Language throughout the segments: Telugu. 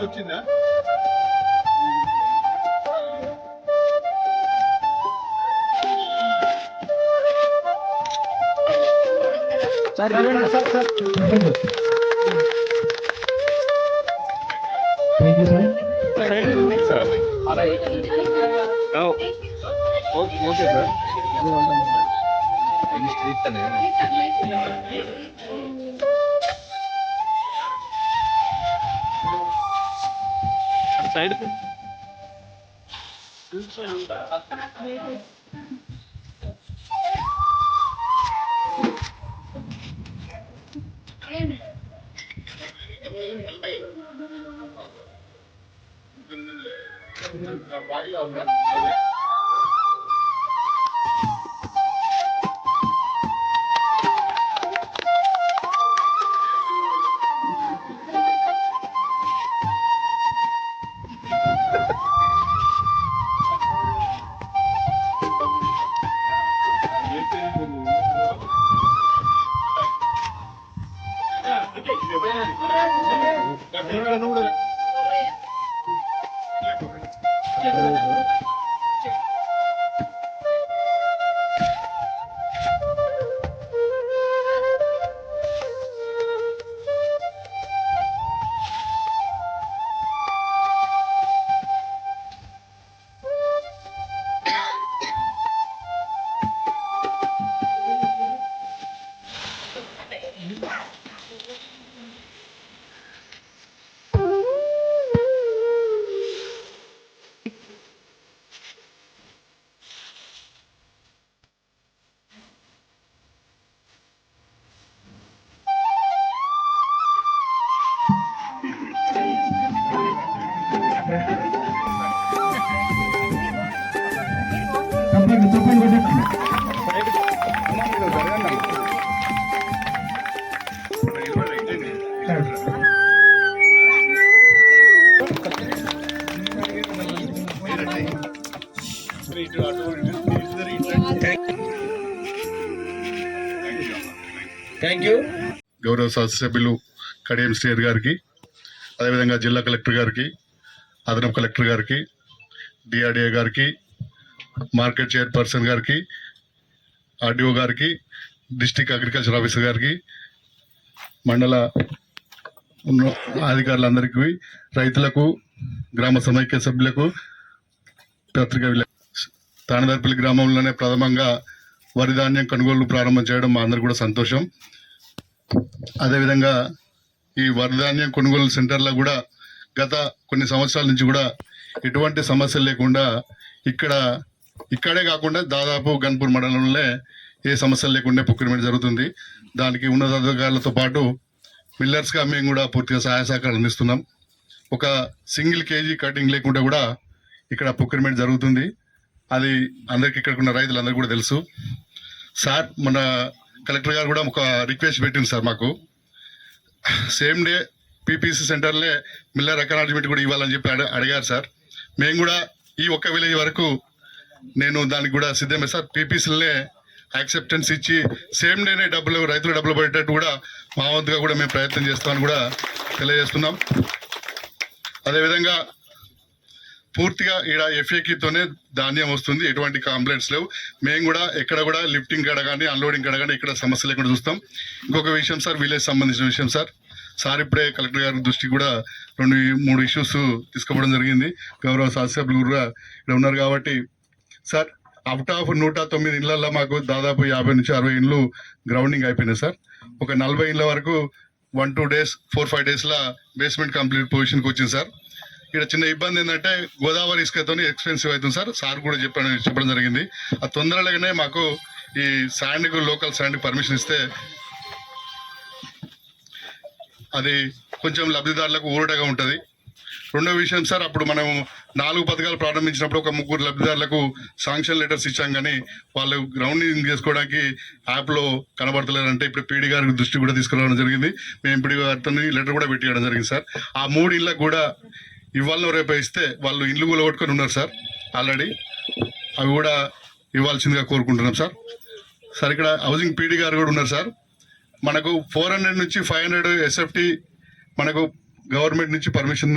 వచ్చిందా ఓకే సార్ あ、お、もうちょっと。演出で行ったね。サイド。government. Uhum. శాసనసభ్యులు కడియం శ్రీహరి గారికి అదేవిధంగా జిల్లా కలెక్టర్ గారికి అదనపు కలెక్టర్ గారికి డిఆర్డిఏ గారికి మార్కెట్ చైర్పర్సన్ గారికి ఆర్డీఓ గారికి డిస్టిక్ అగ్రికల్చర్ ఆఫీసర్ గారికి మండల ఉన్న అధికారులందరికీ రైతులకు గ్రామ సమైక్య సభ్యులకు పత్రికా తానదర్పల్లి గ్రామంలోనే ప్రథమంగా వరి ధాన్యం కొనుగోలు ప్రారంభం చేయడం మా అందరు కూడా సంతోషం. అదేవిధంగా ఈ వరధాన్యం కొనుగోలు సెంటర్లో కూడా గత కొన్ని సంవత్సరాల నుంచి కూడా ఎటువంటి సమస్యలు లేకుండా ఇక్కడ ఇక్కడే కాకుండా దాదాపు గన్పూర్ మండలంలో ఏ సమస్యలు లేకుండా ప్రొక్యూర్మెంట్ జరుగుతుంది. దానికి ఉన్నతాధికారులతో పాటు మిల్లర్స్గా మేము కూడా పూర్తిగా సహాయ సహకారాలు అందిస్తున్నాం. ఒక సింగిల్ కేజీ కటింగ్ లేకుండా కూడా ఇక్కడ ప్రొక్యూర్మెంట్ జరుగుతుంది. అది అందరికి ఇక్కడ ఉన్న రైతులందరికీ కూడా తెలుసు. సార్ మన కలెక్టర్ గారు కూడా ఒక రిక్వెస్ట్ పెట్టింది సార్ మాకు. సేమ్ డే పీపీసీ సెంటర్లే మిల్లర్ అకాలజ్మెంట్ కూడా ఇవ్వాలని చెప్పి అడ- అడిగారు సార్. మేము కూడా ఈ ఒక్క విలేజ్ వరకు నేను దానికి కూడా సిద్ధమే సార్. పీపీసీలనే యాక్సెప్టెన్స్ ఇచ్చి సేమ్ డేనే డబ్బులు రైతులు డబ్బులు పడేటట్టు కూడా మా వంతుగా కూడా మేము ప్రయత్నం చేస్తామని కూడా తెలియజేస్తున్నాం. అదేవిధంగా పూర్తిగా ఈడ ఎఫ్ఏకితోనే ధాన్యం వస్తుంది. ఎటువంటి కంప్లైంట్స్ లేవు. మేము కూడా ఎక్కడ కూడా లిఫ్టింగ్ కాడ కానీ అన్లోడింగ్ కాడ కానీ ఇక్కడ సమస్య లేకుండా చూస్తాం. ఇంకొక విషయం సార్ విలేజ్ సంబంధించిన విషయం సార్. సార్ ఇప్పుడే కలెక్టర్ గారి దృష్టికి కూడా రెండు మూడు ఇష్యూస్ తీసుకోవడం జరిగింది. గౌరవ శాసనసభ్యులు కూడా ఇక్కడ ఉన్నారు కాబట్టి సార్ అవుట్ ఆఫ్ నూట తొమ్మిది ఇళ్ళలో మాకు దాదాపు యాభై నుంచి అరవై ఇండ్లు గ్రౌండింగ్ అయిపోయినాయి సార్. ఒక నలభై ఇండ్ల వరకు one two days four five డేస్లో బేస్మెంట్ కంప్లీట్ పొజిషన్కి వచ్చింది సార్. ఇక్కడ చిన్న ఇబ్బంది ఏంటంటే గోదావరి ఇసుకతో ఎక్స్పెన్సివ్ అవుతుంది సార్. సార్ కూడా చెప్పడం చెప్పడం జరిగింది. ఆ తొందరలోనే మాకు ఈ శాండ్కు లోకల్ శాండ్కి పర్మిషన్ ఇస్తే అది కొంచెం లబ్ధిదారులకు ఊరటగా ఉంటుంది. రెండో విషయం సార్ అప్పుడు మనం నాలుగు పథకాలు ప్రారంభించినప్పుడు ఒక ముగ్గురు లబ్ధిదారులకు శాంక్షన్ లెటర్స్ ఇచ్చాం కానీ వాళ్ళు గ్రౌండింగ్ చేసుకోవడానికి యాప్లో కనబడతలేదంటే ఇప్పుడు పీడీ గారికి దృష్టి కూడా తీసుకురావడం జరిగింది. మేము పీడీ గారితో లెటర్ కూడా పెట్టియడం జరిగింది సార్. ఆ మూడు ఇళ్ళకు కూడా ఇవాళ రేపు ఇస్తే వాళ్ళు ఇల్లు కూడా ఉన్నారు సార్ ఆల్రెడీ. అవి కూడా ఇవ్వాల్సిందిగా కోరుకుంటున్నాం సార్. సార్ ఇక్కడ హౌసింగ్ పీడీ గారు కూడా ఉన్నారు సార్. మనకు ఫోర్ హండ్రెడ్ నుంచి ఫైవ్ హండ్రెడ్ ఎస్ఎఫ్టీ మనకు గవర్నమెంట్ నుంచి పర్మిషన్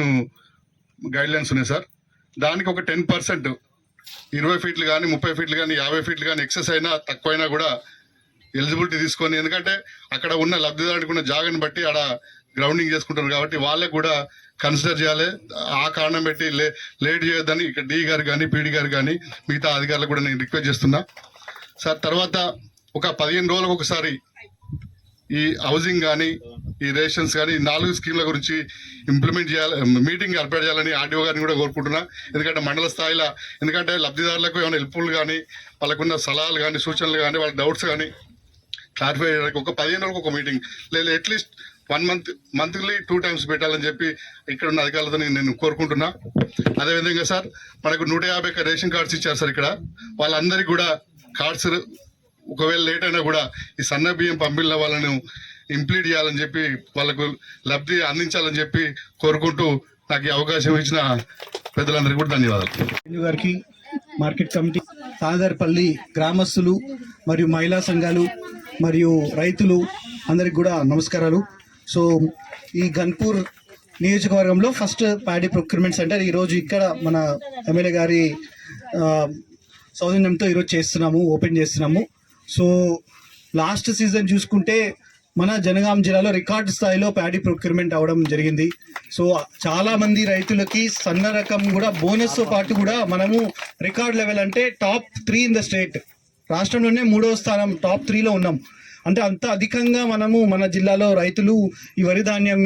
గైడ్ లైన్స్ ఉన్నాయి సార్. దానికి ఒక టెన్ పర్సెంట్ ఇరవై ఫీట్లు కానీ ముప్పై ఫీట్లు కానీ యాభై ఫీట్లు కానీ ఎక్సెస్ అయినా తక్కువైనా కూడా ఎలిజిబిలిటీ తీసుకొని ఎందుకంటే అక్కడ ఉన్న లబ్ధిదారుడికి ఉన్న జాగాని బట్టి ఆడ గ్రౌండింగ్ చేసుకుంటారు కాబట్టి వాళ్ళకు కూడా కన్సిడర్ చేయాలి. ఆ కారణం పెట్టి లే లేట్ చేయొద్దని ఇక్కడ డి గారు కానీ పీడీ గారు కానీ మిగతా అధికారులకు కూడా నేను రిక్వెస్ట్ చేస్తున్నా. సార్ తర్వాత ఒక పదిహేను రోజులకు ఒకసారి ఈ హౌసింగ్ కానీ ఈ రేషన్స్ కానీ ఈ నాలుగు స్కీమ్ల గురించి ఇంప్లిమెంట్ చేయాలి మీటింగ్ ఏర్పాటు చేయాలని ఆర్డీఓ గారిని కూడా కోరుకుంటున్నా. ఎందుకంటే మండల స్థాయిలో ఎందుకంటే లబ్ధిదారులకు ఏమైనా హెల్ప్ఫుల్ కానీ వాళ్ళకున్న సలహాలు కానీ సూచనలు కానీ వాళ్ళ డౌట్స్ కానీ క్లారిఫై చేయడానికి ఒక పదిహేను రోజులకు ఒక మీటింగ్. లేదా at least one month monthly two times పెట్టాలని చెప్పి ఇక్కడ ఉన్న అధికారులతో నేను- కోరుకుంటున్నా. అదేవిధంగా సార్ మనకు నూట యాభై ఒక్క రేషన్ కార్డ్స్ ఇచ్చారు సార్ ఇక్కడ. వాళ్ళందరికీ కూడా కార్డ్స్ ఒకవేళ లేట్ అయినా కూడా ఈ సన్న బియ్యం పంపిన వాళ్ళను ఇంప్లీట్ చేయాలని చెప్పి వాళ్ళకు లబ్ధి అందించాలని చెప్పి కోరుకుంటూ నాకు ఈ అవకాశం ఇచ్చిన పెద్దలందరికీ కూడా ధన్యవాదాలు. గారికి మార్కెట్ కమిటీ తాదర్పల్లి గ్రామస్తులు మరియు మహిళా సంఘాలు మరియు రైతులు అందరికి కూడా నమస్కారాలు. సో ఈ గన్పూర్ నియోజకవర్గంలో ఫస్ట్ ప్యాడీ ప్రొక్యూర్మెంట్ సెంటర్ ఈరోజు ఇక్కడ మన ఎమ్మెల్యే గారి సౌజన్యంతో ఈరోజు చేస్తున్నాము ఓపెన్ చేస్తున్నాము. సో లాస్ట్ సీజన్ చూసుకుంటే మన జనగాం జిల్లాలో రికార్డు స్థాయిలో ప్యాడీ ప్రొక్యూర్మెంట్ అవడం జరిగింది. సో చాలామంది రైతులకి సన్న రకం కూడా బోనస్తో పాటు కూడా మనము రికార్డ్ లెవెల్ అంటే top three in the state రాష్ట్రంలోనే మూడవ స్థానం టాప్ త్రీలో ఉన్నాం. అంటే అంత అధికంగా మనము మన జిల్లాలో రైతులు ఈ వరి ధాన్యం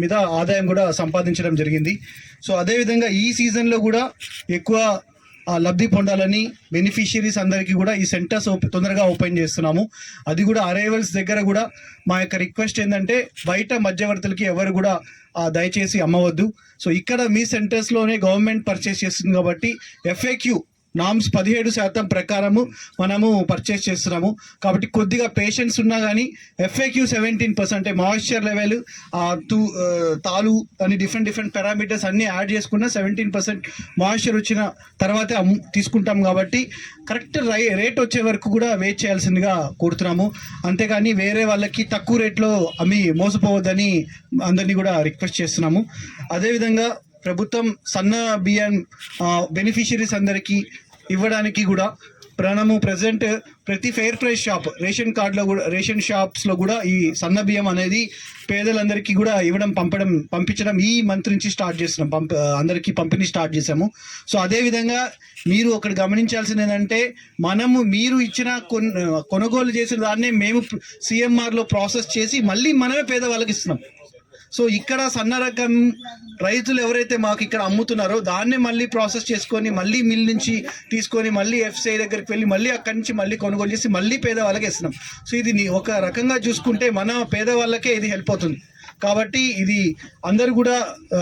మీద ఆదాయం కూడా సంపాదించడం జరిగింది. సో అదేవిధంగా ఈ సీజన్లో కూడా ఎక్కువ లబ్ధి పొందాలని బెనిఫిషియరీస్ అందరికీ కూడా ఈ సెంటర్స్ ఓపె- తొందరగా ఓపెన్ చేస్తున్నాము. అది కూడా అరైవల్స్ దగ్గర కూడా మా యొక్క రిక్వెస్ట్ ఏంటంటే బయట మధ్యవర్తులకి ఎవరు కూడా దయచేసి అమ్మవద్దు. సో ఇక్కడ మీ సెంటర్స్లోనే గవర్నమెంట్ పర్చేస్ చేస్తుంది కాబట్టి ఎఫ్ఏక్యూ నామ్స్ పదిహేడు శాతం ప్రకారము మనము పర్చేస్ చేస్తున్నాము. కాబట్టి కొద్దిగా పేషెన్స్ ఉన్నా కానీ FAQ seventeen percent moisture level తూ తాలు అని డిఫరెంట్ డిఫరెంట్ పారామీటర్స్ అన్ని యాడ్ చేసుకున్న సెవెంటీన్ పర్సెంట్ మాయిశ్చర్ వచ్చిన తర్వాతే తీసుకుంటాం కాబట్టి కరెక్ట్ రై రేట్ వచ్చే వరకు కూడా వెయిట్ చేయాల్సిందిగా కోరుతున్నాము. అంతేగాని వేరే వాళ్ళకి తక్కువ రేట్లో అమ్మి మోసపోవద్దని అందరినీ కూడా రిక్వెస్ట్ చేస్తున్నాము. అదేవిధంగా ప్రభుత్వం సన్న బియ్యం బెనిఫిషరీస్ అందరికీ ఇవ్వడానికి కూడా మనము ప్రజెంట్ ప్రతి ఫెయిర్ ప్రైస్ షాప్ రేషన్ కార్డులో కూడా రేషన్ షాప్స్లో కూడా ఈ సన్న బియ్యం అనేది పేదలందరికీ కూడా ఇవ్వడం పంపడం పంపించడం ఈ మంత్ నుంచి స్టార్ట్ చేస్తున్నాం. పంప అందరికీ పంపిణీ స్టార్ట్ చేసాము సో అదేవిధంగా మీరు అక్కడ గమనించాల్సింది ఏంటంటే మనము మీరు ఇచ్చిన కొన్ కొనుగోలు చేసిన దాన్నే మేము సిఎంఆర్లో ప్రాసెస్ చేసి మళ్ళీ మనమే పేదవాళ్ళకి ఇస్తున్నాం. సో ఇక్కడ సన్న రకం రైతులు ఎవరైతే మాకు ఇక్కడ అమ్ముతున్నారో దాన్ని మళ్ళీ ప్రాసెస్ చేసుకొని మళ్ళీ మిల్ నుంచి తీసుకొని మళ్ళీ ఎఫ్సిఐ దగ్గరికి వెళ్ళి మళ్ళీ అక్కడి నుంచి మళ్ళీ కొనుగోలు చేసి మళ్ళీ పేదవాళ్ళకి ఇస్తున్నాం. సో ఇది ఒక రకంగా చూసుకుంటే మన పేదవాళ్ళకే ఇది హెల్ప్ అవుతుంది. కాబట్టి ఇది అందరూ కూడా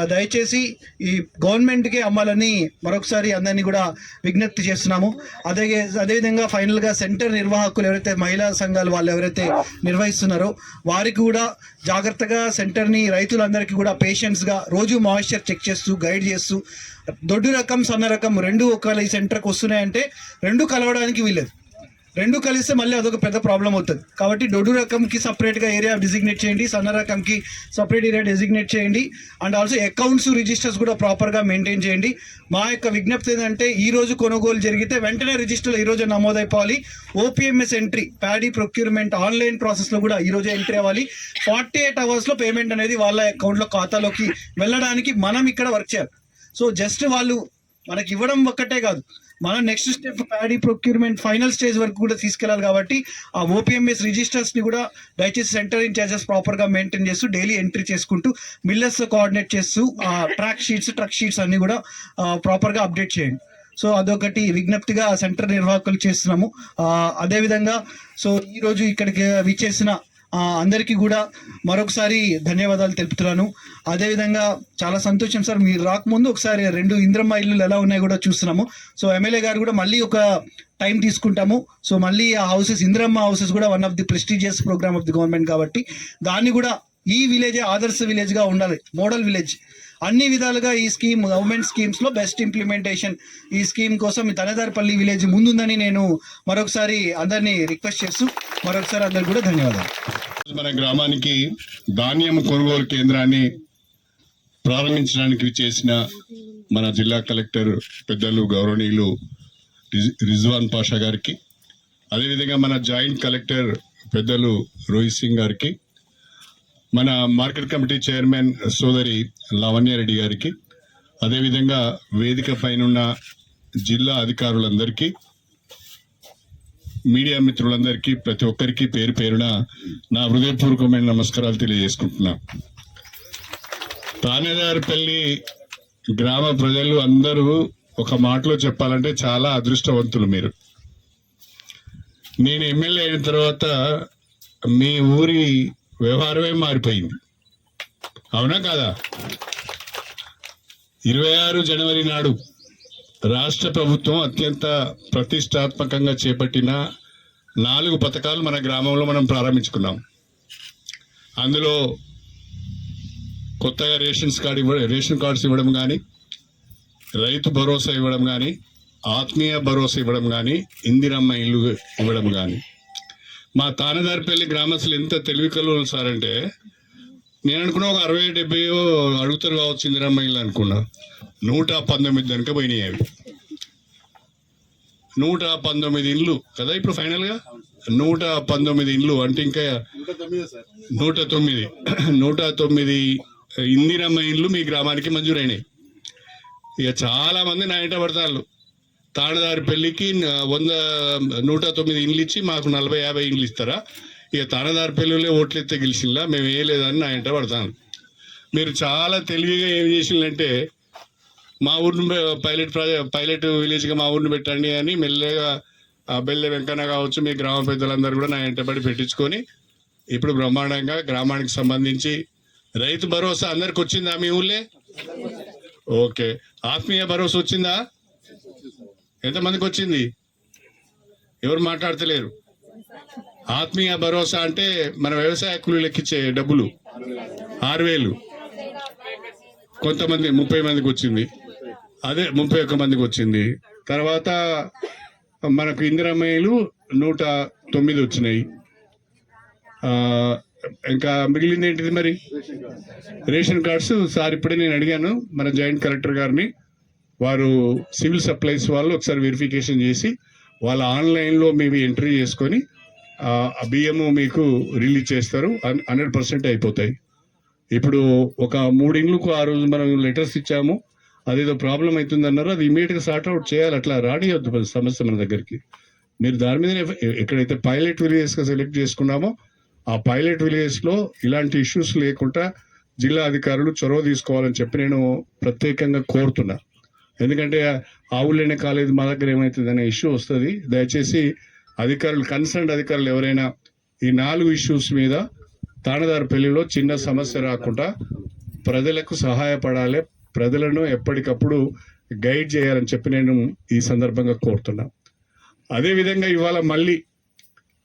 దయచేసి ఈ గవర్నమెంట్కే అమ్మాలని మరొకసారి అందరినీ కూడా విజ్ఞప్తి చేస్తున్నాము. అదే అదేవిధంగా ఫైనల్గా సెంటర్ నిర్వాహకులు ఎవరైతే మహిళా సంఘాలు వాళ్ళు ఎవరైతే నిర్వహిస్తున్నారో వారికి కూడా జాగ్రత్తగా సెంటర్ని రైతులందరికీ కూడా పేషెంట్స్గా రోజు మాయిశ్చర్ చెక్ చేస్తూ గైడ్ చేస్తూ దొడ్డు రకం సన్న రకం రెండు ఒకవేళ ఈ సెంటర్కి వస్తున్నాయంటే రెండు కలవడానికి వీలేదు రెండు కలిస్తే మళ్ళీ అదొక పెద్ద ప్రాబ్లం అవుతుంది. కాబట్టి దొడ్డు రకంకి సపరేట్గా ఏరియా డిజిగ్నేట్ చేయండి సన్న రకంకి సపరేట్ ఏరియా డిజిగ్నేట్ చేయండి అండ్ ఆల్సో అకౌంట్స్ రిజిస్టర్స్ కూడా ప్రాపర్గా మెయింటైన్ చేయండి. మా యొక్క విజ్ఞప్తి ఏంటంటే ఈ రోజు కొనుగోలు జరిగితే వెంటనే రిజిస్టర్ ఈ రోజు నమోదైపోవాలి. OPMS entry paddy procurement online ప్రాసెస్లో కూడా ఈ రోజు ఎంట్రీ అవ్వాలి. ఫార్టీ ఎయిట్ అవర్స్లో పేమెంట్ అనేది వాళ్ళ అకౌంట్లో ఖాతాలోకి వెళ్ళడానికి మనం ఇక్కడ వర్క్ చేయాలి. సో జస్ట్ వాళ్ళు మనకి ఇవ్వడం ఒక్కటే కాదు. మనం next step paddy procurement final stage వరకు కూడా తీసుకెళ్ళాలి కాబట్టి ఆ ఓపీఎంఎస్ రిజిస్టర్స్ని కూడా దయచేసి సెంటర్ ఇన్ఛార్జెస్ ప్రాపర్గా మెయింటైన్ చేస్తూ డైలీ ఎంట్రీ చేసుకుంటూ మిల్లర్స్ కోఆర్డినేట్ చేస్తూ ఆ ట్రాక్ షీట్స్ ట్రక్ షీట్స్ అన్ని కూడా ప్రాపర్గా అప్డేట్ చేయండి. సో అదొకటి విజ్ఞప్తిగా సెంటర్ నిర్వాహకులు చేస్తున్నాము. అదేవిధంగా సో ఈరోజు ఇక్కడికి విచ్చేసిన అందరికీ కూడా మరొకసారి ధన్యవాదాలు తెలుపుతున్నాను. అదేవిధంగా చాలా సంతోషం సార్ మీరు రాకముందు ఒకసారి రెండు ఇంద్రమ్మ ఇల్లు ఎలా ఉన్నాయో కూడా చూస్తున్నాము. సో ఎమ్మెల్యే గారు కూడా మళ్ళీ ఒక టైం తీసుకుంటాము. సో మళ్ళీ ఆ హౌసెస్ ఇంద్రమ్మ హౌసెస్ కూడా one of the prestigious programme of the government కాబట్టి దాన్ని కూడా ఈ విలేజ్ ఆదర్శ విలేజ్గా ఉండాలి మోడల్ విలేజ్. అన్ని విధాలుగా ఈ స్కీమ్ గవర్నమెంట్ స్కీమ్స్లో బెస్ట్ ఇంప్లిమెంటేషన్ ఈ స్కీమ్ కోసం ఈ తనదారపల్లి విలేజ్ ముందుందని నేను మరొకసారి అందరినీ రిక్వెస్ట్ చేస్తూ మరొకసారి అందరికి కూడా ధన్యవాదాలు. మన గ్రామానికి ధాన్యం కొనుగోలు కేంద్రాన్ని ప్రారంభించడానికి చేసిన మన జిల్లా కలెక్టర్ పెద్దలు గౌరవనీయులు రిజ్- రిజ్వాన్ పాషా గారికి అదేవిధంగా మన జాయింట్ కలెక్టర్ పెద్దలు రోహిత్ సింగ్ గారికి మన మార్కెట్ కమిటీ చైర్మన్ సోదరి లావణ్యారెడ్డి గారికి అదేవిధంగా వేదిక పైనున్న జిల్లా అధికారులందరికీ మీడియా మిత్రులందరికీ ప్రతి ఒక్కరికి పేరు పేరున నా హృదయపూర్వకమైన నమస్కారాలు తెలియజేసుకుంటున్నా. తానేదారిపల్లి గ్రామ ప్రజలు అందరూ ఒక మాటలో చెప్పాలంటే చాలా అదృష్టవంతులు మీరు. నేను ఎమ్మెల్యే అయిన తర్వాత మీ ఊరి వ్యవహారమే మారిపోయింది. అవునా కాదా? ఇరవై ఆరు జనవరి నాడు రాష్ట్ర ప్రభుత్వం అత్యంత ప్రతిష్టాత్మకంగా చేపట్టిన నాలుగు పథకాలు మన గ్రామంలో మనం ప్రారంభించుకున్నాం. అందులో కొత్తగా రేషన్స్ కార్డు ఇవ్వడం రేషన్ కార్డ్స్ ఇవ్వడం కానీ రైతు భరోసా ఇవ్వడం కానీ ఆత్మీయ భరోసా ఇవ్వడం కానీ ఇందిరమ్మ ఇల్లు ఇవ్వడం కానీ మా తానదారిపల్లి గ్రామస్తులు ఎంత తెలివి కలుగులు సార్ అంటే నేను అనుకున్నా ఒక అరవై డెబ్బై అడుగుతారు కావచ్చు ఇందిరమ్మ ఇల్లు అనుకున్నా. నూట పంతొమ్మిది కనుక పోయినాయి అవి. నూట పంతొమ్మిది ఇండ్లు కదా ఇప్పుడు ఫైనల్గా? నూట పంతొమ్మిది ఇండ్లు అంటే ఇంకా నూట తొమ్మిది నూట తొమ్మిది. ఇందిరమ్మ ఇండ్లు మీ గ్రామానికి మంజూరైనాయి. ఇక చాలా మంది నా ఇంట పడతారు తాడదారి పెళ్ళికి వంద నూట తొమ్మిది ఇండ్లు ఇచ్చి మాకు నలభై యాభై ఇండ్లు ఇస్తారా? ఇక తాడదారి పెళ్ళిలో ఓట్లెత్తే గెలిచిందా మేము వేయలేదని నా ఇంట పడతాను. మీరు చాలా తెలివిగా ఏం చేసిందంటే మా ఊరిని పైలట్ ప్రాజెక్ట్ పైలట్ విలేజ్గా మా ఊరిని పెట్టండి అని మెల్లగా ఆ బెల్లె వెంకన్న కావచ్చు మీ గ్రామ పెద్దలందరూ కూడా నా ఇంటబడి పెట్టించుకొని ఇప్పుడు బ్రహ్మాండంగా గ్రామానికి సంబంధించి రైతు భరోసా అందరికి వచ్చిందా మీ ఊళ్ళే? ఓకే. ఆత్మీయ భరోసా వచ్చిందా? ఎంతమందికి వచ్చింది ఎవరు మాట్లాడతలేరు. ఆత్మీయ భరోసా అంటే మన వ్యవసాయ కూలీలు లెక్కించే డబ్బులు. ఆరు వేలు. కొంతమంది ముప్పై మందికి వచ్చింది అదే ముప్పై ఒక్క మందికి వచ్చింది తర్వాత మనకు ఇందిరామయ్యలు నూట తొమ్మిది వచ్చినాయి. ఇంకా మిగిలింది ఏంటిది మరి? Ration cards. సార్ ఇప్పుడే నేను అడిగాను. మన జాయింట్ కలెక్టర్ గారిని. వారు సివిల్ సప్లైస్ వాళ్ళు ఒకసారి వెరిఫికేషన్ చేసి వాళ్ళ ఆన్లైన్లో మేము ఎంట్రీ చేసుకొని ఆ బియ్యము మీకు రిలీజ్ చేస్తారు. హండ్రెడ్ పర్సెంట్ అయిపోతాయి. ఇప్పుడు ఒక మూడు ఇండ్లకు ఆ రోజు మనం లెటర్స్ ఇచ్చాము. అదేదో ప్రాబ్లం అవుతుంది అన్నారు అది ఇమీడియట్గా సార్ట్ అవుట్ చేయాలి. అట్లా రానియొద్దు సమస్య మన దగ్గరికి. మీరు దాని మీదనే ఎక్కడైతే పైలట్ విలేజెస్గా సెలెక్ట్ చేసుకున్నామో ఆ పైలట్ విలేజెస్లో ఇలాంటి ఇష్యూస్ లేకుండా జిల్లా అధికారులు చొరవ తీసుకోవాలని చెప్పి నేను ప్రత్యేకంగా కోరుతున్నా. ఎందుకంటే ఆవులేనే కాలేదు మా దగ్గర ఏమవుతుంది అనే ఇష్యూ వస్తుంది. దయచేసి అధికారులు కన్సర్న్ అధికారులు ఎవరైనా ఈ నాలుగు ఇష్యూస్ మీద తాణదారు పెళ్ళిలో చిన్న సమస్య రాకుండా ప్రజలకు సహాయపడాలి ప్రజలను ఎప్పటికప్పుడు గైడ్ చేయాలని చెప్పి నేను ఈ సందర్భంగా కోరుతున్నా. అదేవిధంగా ఇవాళ మళ్ళీ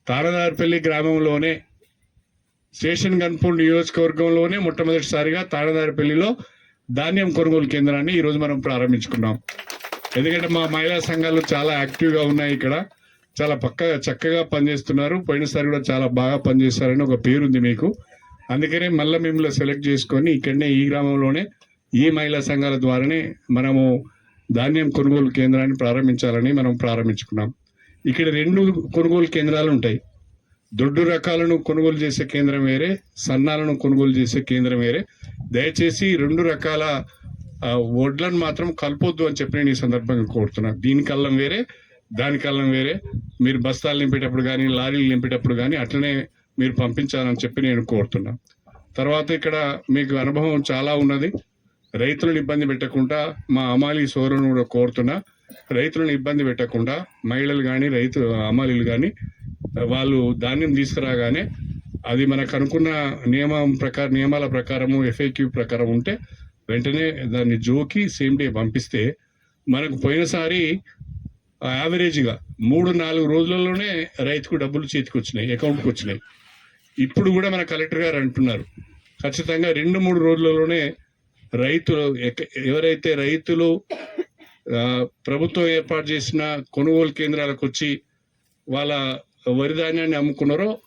తారదారిపల్లి గ్రామంలోనే స్టేషన్ గన్పూర్ నియోజకవర్గంలోనే మొట్టమొదటిసారిగా తారదారిపల్లిలో ధాన్యం కొనుగోలు కేంద్రాన్ని ఈరోజు మనం ప్రారంభించుకున్నాం. ఎందుకంటే మా మహిళా సంఘాలు చాలా యాక్టివ్గా ఉన్నాయి ఇక్కడ. చాలా పక్కగా చక్కగా పనిచేస్తున్నారు. పోయినసారి కూడా చాలా బాగా పనిచేస్తారని ఒక పేరుంది మీకు. అందుకనే మళ్ళీ మిమ్మల్ని సెలెక్ట్ చేసుకొని ఇక్కడనే ఈ గ్రామంలోనే ఈ మహిళా సంఘాల ద్వారానే మనము ధాన్యం కొనుగోలు కేంద్రాన్ని ప్రారంభించాలని మనం ప్రారంభించుకున్నాం. ఇక్కడ రెండు కొనుగోలు కేంద్రాలు ఉంటాయి. దొడ్డు రకాలను కొనుగోలు చేసే కేంద్రం వేరే సన్నాలను కొనుగోలు చేసే కేంద్రం వేరే. దయచేసి రెండు రకాల వడ్లను మాత్రం కలపొద్దు అని చెప్పి నేను ఈ సందర్భంగా కోరుతున్నాను దీని కళ్ళం వేరే దాని కళ్ళం వేరే. మీరు బస్తాలు నింపేటప్పుడు కానీ లారీలు నింపేటప్పుడు కానీ అట్లనే మీరు పంపించాలని చెప్పి నేను కోరుతున్నా. తర్వాత ఇక్కడ మీకు అనుభవం చాలా ఉన్నది. రైతులను ఇబ్బంది పెట్టకుండా మా అమాలి సోదరుని కూడా కోరుతున్నా. రైతులను ఇబ్బంది పెట్టకుండా మహిళలు కానీ రైతు అమ్మాయిలు కానీ వాళ్ళు ధాన్యం తీసుకురాగానే అది మనకు అనుకున్న నియమం ప్రకారం నియమాల ప్రకారము ఎఫ్ఏక్యూ ప్రకారం ఉంటే వెంటనే దాన్ని జోకి సేమ్ డే పంపిస్తే మనకు పోయినసారి యావరేజ్గా మూడు నాలుగు రోజులలోనే రైతుకు డబ్బులు చేతికి వచ్చినాయి అకౌంట్కి వచ్చినాయి. ఇప్పుడు కూడా మన కలెక్టర్ గారు అంటున్నారు. ఖచ్చితంగా రెండు మూడు రోజులలోనే రైతులు ఎవరైతే రైతులు ప్రభుత్వం ఏర్పాటు చేసిన కొనుగోలు కేంద్రాలకు వచ్చి వాళ్ళ వరి ధాన్యాన్ని అమ్ముకున్నారో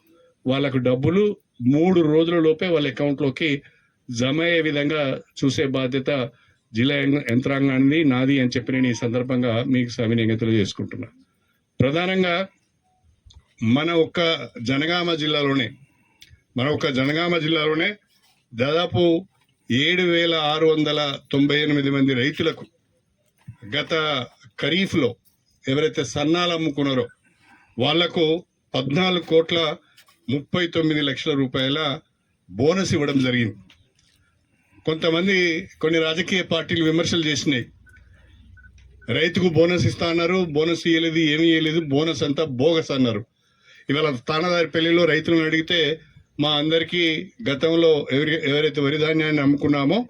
వాళ్ళకు డబ్బులు మూడు రోజుల లోపే వాళ్ళ అకౌంట్లోకి జమ అయ్యే విధంగా చూసే బాధ్యత జిల్లా యంత్రాంగాన్ని నాది అని చెప్పి నేను ఈ సందర్భంగా మీకు సవినయంగా తెలియజేసుకుంటున్నా. ప్రధానంగా మన ఒక్క జనగామ జిల్లాలోనే మన ఒక్క జనగామ జిల్లాలోనే దాదాపు ఏడు వేల ఆరు వందల తొంభై ఎనిమిది మంది రైతులకు గత ఖరీఫ్లో ఎవరైతే సన్నాలు అమ్ముకున్నారో వాళ్ళకు పద్నాలుగు కోట్ల ముప్పై తొమ్మిది లక్షల రూపాయల బోనస్ ఇవ్వడం జరిగింది. కొంతమంది కొన్ని రాజకీయ పార్టీలు విమర్శలు చేసినాయి. రైతుకు బోనస్ ఇస్తా అన్నారు బోనస్ ఇవ్వలేదు ఏమీ ఇవ్వలేదు బోనస్ అంతా బోగస్ అన్నారు. ఇవాళ తానదారి పెళ్ళిలో రైతులను అడిగితే మా అందరికీ గతంలో ఎవరి ఎవరైతే వరి ధాన్యాన్ని అమ్ముకున్నామో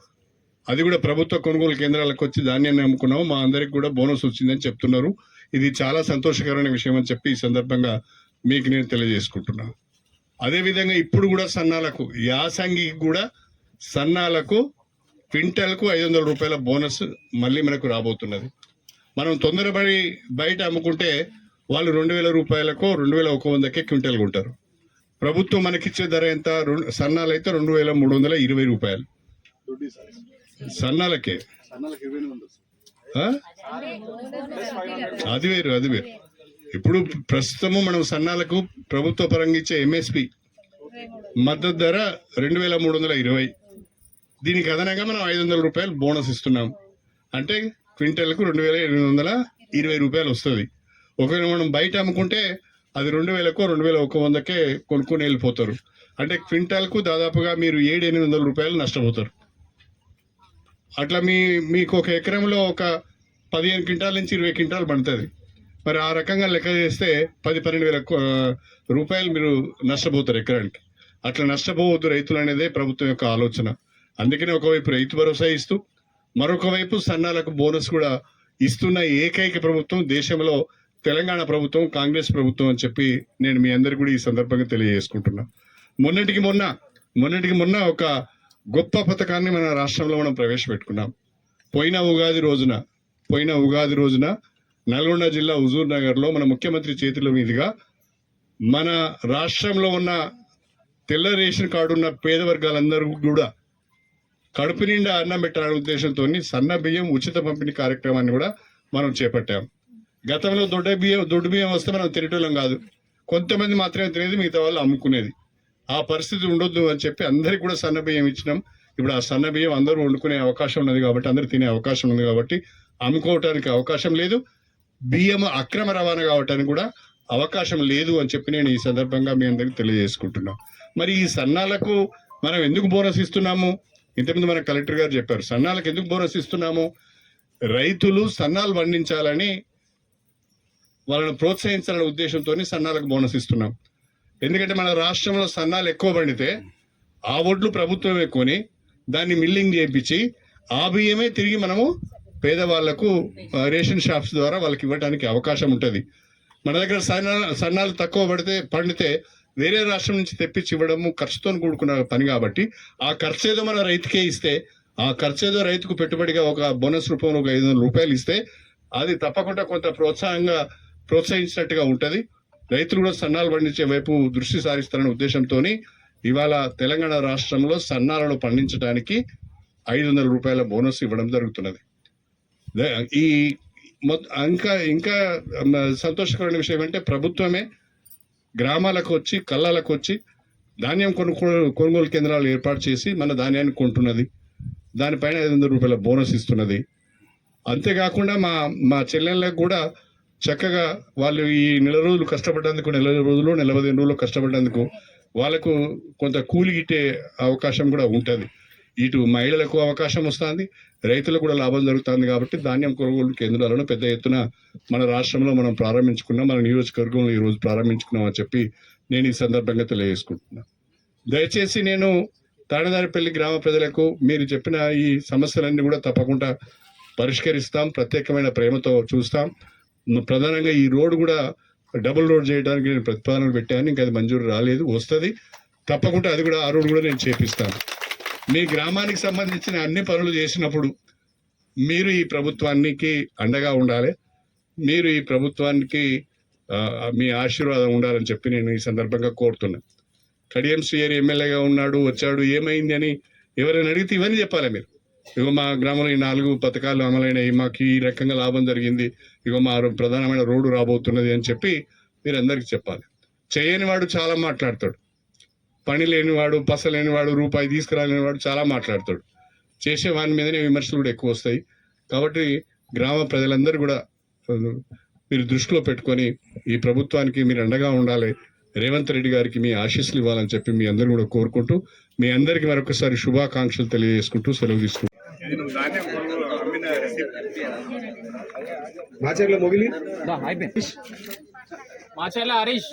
అది కూడా ప్రభుత్వ కొనుగోలు కేంద్రాలకు వచ్చి ధాన్యాన్ని అమ్ముకున్నాము. మా అందరికి కూడా బోనస్ వచ్చిందని చెప్తున్నారు. ఇది చాలా సంతోషకరమైన విషయం అని చెప్పి ఈ సందర్భంగా మీకు నేను తెలియజేసుకుంటున్నాను అదేవిధంగా ఇప్పుడు కూడా సన్నాలకు యాసంగికి కూడా సన్నాలకు క్వింటల్కు ఐదు వందల రూపాయల బోనస్ మళ్ళీ మనకు రాబోతున్నది. మనం తొందరపడి బయట అమ్ముకుంటే వాళ్ళు రెండు వేల రూపాయలకు రెండు వేల ఒక వందకే క్వింటల్ కొంటారు. ప్రభుత్వం మనకిచ్చే ధర ఎంత? రెండు సన్నాలు అయితే రెండు వేల మూడు వందల ఇరవై రూపాయలు. సన్నాలకే. అది వేరు అది వేరు. ఇప్పుడు ప్రస్తుతము మనం సన్నాలకు ప్రభుత్వ పరంగా ఇచ్చే ఎంఎస్పి మద్దతు ధర రెండు వేల మూడు వందల ఇరవై. దీనికి అదనంగా మనం ఐదు వందల రూపాయలు బోనస్ ఇస్తున్నాం. అంటే క్వింటల్కు రెండు వేల ఎనిమిది వందల ఇరవై రూపాయలు వస్తుంది. ఒకవేళ మనం బయట అమ్ముకుంటే అది రెండు వేలకు రెండు వేల ఒక వందకే కొనుక్కొని వెళ్ళిపోతారు అంటే క్వింటాల్కు దాదాపుగా మీరు ఏడు ఎనిమిది వందల రూపాయలు నష్టపోతారు. అట్లా మీ మీకు ఒక ఎకరంలో ఒక పదిహేను క్వింటాల నుంచి ఇరవై క్వింటాలు పడుతుంది. మరి ఆ రకంగా లెక్క చేస్తే పది పన్నెండు వేల కో- రూపాయలు మీరు నష్టపోతారు ఎకరానికి. అట్లా నష్టపోవద్దు రైతులు అనేదే ప్రభుత్వం యొక్క ఆలోచన. అందుకనే ఒకవైపు రైతు భరోసా ఇస్తూ మరొక వైపు సన్నాలకు బోనస్ కూడా ఇస్తున్న ఏకైక ప్రభుత్వం దేశంలో తెలంగాణ ప్రభుత్వం కాంగ్రెస్ ప్రభుత్వం అని చెప్పి నేను మీ అందరికి కూడా ఈ సందర్భంగా తెలియజేసుకుంటున్నా. మొన్నటికి మొన్న మొన్నటికి మొన్న ఒక గొప్ప పథకాన్ని మన రాష్ట్రంలో మనం ప్రవేశపెట్టుకున్నాం. పోయిన ఉగాది రోజున పోయిన ఉగాది రోజున నల్గొండ జిల్లా హుజూర్ నగర్లో మన ముఖ్యమంత్రి చేతుల మీదుగా మన రాష్ట్రంలో ఉన్న తెల్ల రేషన్ కార్డు ఉన్న పేద వర్గాలందరూ కూడా కడుపు నిండా అన్నం పెట్టాలనే ఉద్దేశంతో సన్న బియ్యం ఉచిత పంపిణీ కార్యక్రమాన్ని కూడా మనం చేపట్టాం. గతంలో దొడ్డ బియ్యం దొడ్డు బియ్యం వస్తే మనం తినటం కాదు. కొంతమంది మాత్రమే తినేది మిగతా వాళ్ళు అమ్ముకునేది. ఆ పరిస్థితి ఉండొద్దు అని చెప్పి అందరికి కూడా సన్నబియ్యం ఇచ్చినాం. ఇప్పుడు ఆ సన్నబియ్యం అందరూ వండుకునే అవకాశం ఉన్నది కాబట్టి అందరూ తినే అవకాశం ఉంది కాబట్టి అమ్ముకోవటానికి అవకాశం లేదు. బియ్యం అక్రమ రవాణా కావటానికి కూడా అవకాశం లేదు అని చెప్పి నేను ఈ సందర్భంగా మీ అందరికి తెలియజేసుకుంటున్నాం. మరి ఈ సన్నాలకు మనం ఎందుకు బోనస్ ఇస్తున్నాము? ఇంతకుముందు మన కలెక్టర్ గారు చెప్పారు సన్నాలకు ఎందుకు బోనస్ ఇస్తున్నాము? రైతులు సన్నాలు పండించాలని వాళ్ళని ప్రోత్సహించాలనే ఉద్దేశంతో సన్నాలకు బోనస్ ఇస్తున్నాం. ఎందుకంటే మన రాష్ట్రంలో సన్నాలు ఎక్కువ పండితే ఆ ఒడ్లు ప్రభుత్వమే కొని దాన్ని మిల్లింగ్ చేయించి ఆ బియ్యమే తిరిగి మనము పేదవాళ్ళకు రేషన్ షాప్స్ ద్వారా వాళ్ళకి ఇవ్వడానికి అవకాశం ఉంటుంది. మన దగ్గర సన్నా సన్నాలు తక్కువ పడితే పండితే వేరే రాష్ట్రం నుంచి తెప్పించి ఇవ్వడము ఖర్చుతో కూడుకున్న పని కాబట్టి ఆ ఖర్చు ఏదో మన రైతుకే ఇస్తే ఆ ఖర్చు ఏదో రైతుకు పెట్టుబడిగా ఒక బోనస్ రూపంలో ఒక ఐదు వందల రూపాయలు ఇస్తే అది తప్పకుండా కొంత ప్రోత్సాహంగా ప్రోత్సహించినట్టుగా ఉంటుంది. రైతులు కూడా సన్నాలు పండించే వైపు దృష్టి సారిస్తారనే ఉద్దేశంతో ఇవాళ తెలంగాణ రాష్ట్రంలో సన్నాలను పండించడానికి ఐదు వందల రూపాయల బోనస్ ఇవ్వడం జరుగుతున్నది. ద- ఈ ఇంకా ఇంకా సంతోషకరమైన విషయం అంటే ప్రభుత్వమే గ్రామాలకు వచ్చి కళ్ళాలకు వచ్చి ధాన్యం కొనుగోలు కొనుగోలు కేంద్రాలు ఏర్పాటు చేసి మన ధాన్యాన్ని కొంటున్నది. దానిపైన ఐదు వందల రూపాయల బోనస్ ఇస్తున్నది. అంతేకాకుండా మా మా చెల్లెళ్ళకు కూడా చక్కగా వాళ్ళు ఈ నెల రోజులు కష్టపడ్డందుకు నెల రోజులు నెల పదిహేను రోజులు కష్టపడ్డందుకు వాళ్ళకు కొంత కూలి గిట్టే అవకాశం కూడా ఉంటుంది. ఇటు మహిళలకు అవకాశం వస్తుంది రైతులకు కూడా లాభం జరుగుతుంది కాబట్టి ధాన్యం కొనుగోలు కేంద్రాలను పెద్ద ఎత్తున మన రాష్ట్రంలో మనం ప్రారంభించుకున్నాం మన నియోజకవర్గంలో ఈరోజు ప్రారంభించుకున్నాం అని చెప్పి నేను ఈ సందర్భంగా తెలియజేసుకుంటున్నాను దయచేసి నేను తాడదారిపల్లి గ్రామ ప్రజలకు మీరు చెప్పిన ఈ సమస్యలన్నీ కూడా తప్పకుండా పరిష్కరిస్తాం ప్రత్యేకమైన ప్రేమతో చూస్తాం. ప్రధానంగా ఈ రోడ్డు కూడా డబుల్ రోడ్ చేయడానికి నేను ప్రతిపాదనలు పెట్టాను. ఇంకా అది మంజూరు రాలేదు. వస్తుంది. తప్పకుండా అది కూడా ఆ రోడ్డు కూడా నేను చేపిస్తాను. మీ గ్రామానికి సంబంధించిన అన్ని పనులు చేసినప్పుడు మీరు ఈ ప్రభుత్వానికి అండగా ఉండాలి. మీరు ఈ ప్రభుత్వానికి మీ ఆశీర్వాదం ఉండాలని చెప్పి నేను ఈ సందర్భంగా కోరుతున్నాను కడియం శ్రీయర్ ఎమ్మెల్యేగా ఉన్నాడు వచ్చాడు ఏమైంది అని ఎవరైనా అడిగితే ఇవన్నీ చెప్పాలి మీరు. ఇగో మా గ్రామంలో ఈ నాలుగు పథకాలు అమలైనవి మాకు ఈ రకంగా లాభం జరిగింది. ఇగో మా రో- ప్రధానమైన రోడ్డు రాబోతున్నది అని చెప్పి మీరందరికీ చెప్పాలి. చేయని వాడు చాలా మాట్లాడతాడు. పని లేనివాడు పస లేనివాడు రూపాయి తీసుకురాలేనివాడు చాలా మాట్లాడతాడు. చేసే వాని మీదనే విమర్శలు కూడా ఎక్కువ వస్తాయి. కాబట్టి గ్రామ ప్రజలందరూ కూడా మీరు దృష్టిలో పెట్టుకొని ఈ ప్రభుత్వానికి మీరు అండగా ఉండాలి. రేవంత్ రెడ్డి గారికి మీ ఆశీస్సులు ఇవ్వాలని చెప్పి మీ అందరూ కూడా కోరుకుంటూ మీ అందరికీ మరొకసారి శుభాకాంక్షలు తెలియజేసుకుంటూ సెలవు తీసుకుంటాను మాచర్ల హరీష్.